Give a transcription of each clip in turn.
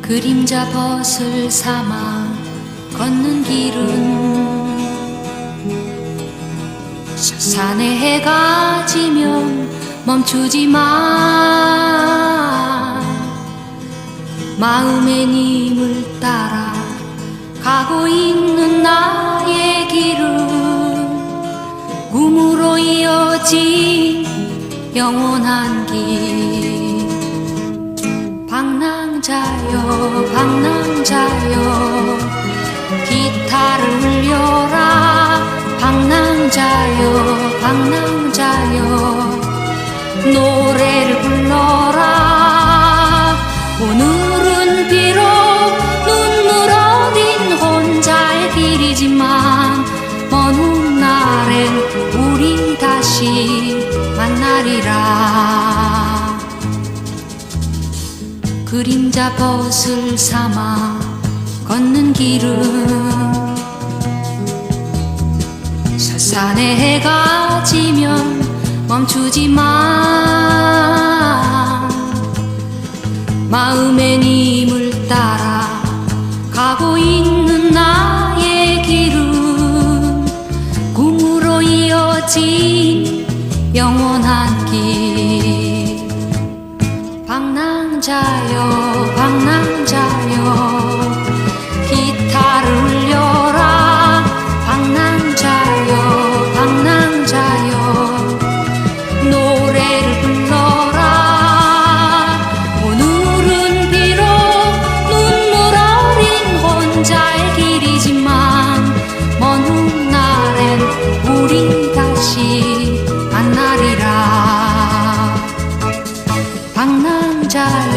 그림자 벗을 삼아 걷는 길은 저 산에 해가 지면 멈추지 마 마음의 님을 따라 가고 있는 나의 영원한 길. 방랑자여 방랑자여 기타를 울려라. 방랑자여 방랑자여 노 그림자 벗을 삼아 걷는 길은 설산에 해가 지면 멈추지 마 마음의 님을 따라 가고 있는 나의 길은 꿈으로 이어진 영원한 길 방랑자여 방랑자여 기타를 울려라 방랑자여 방랑자여 노래를 불러라 오늘은 비록 눈물 어린 혼자의 길이지만 먼 훗날엔 우리 다시 만나리라. 방랑자여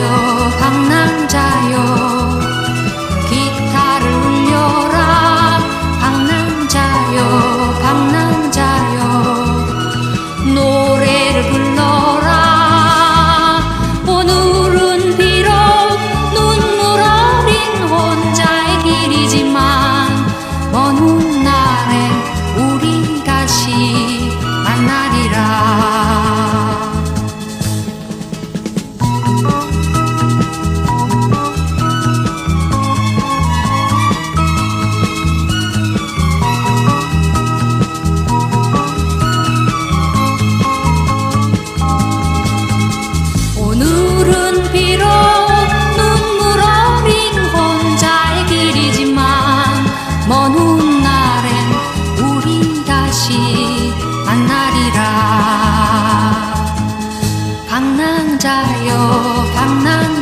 만나리라 방랑자여 방랑자여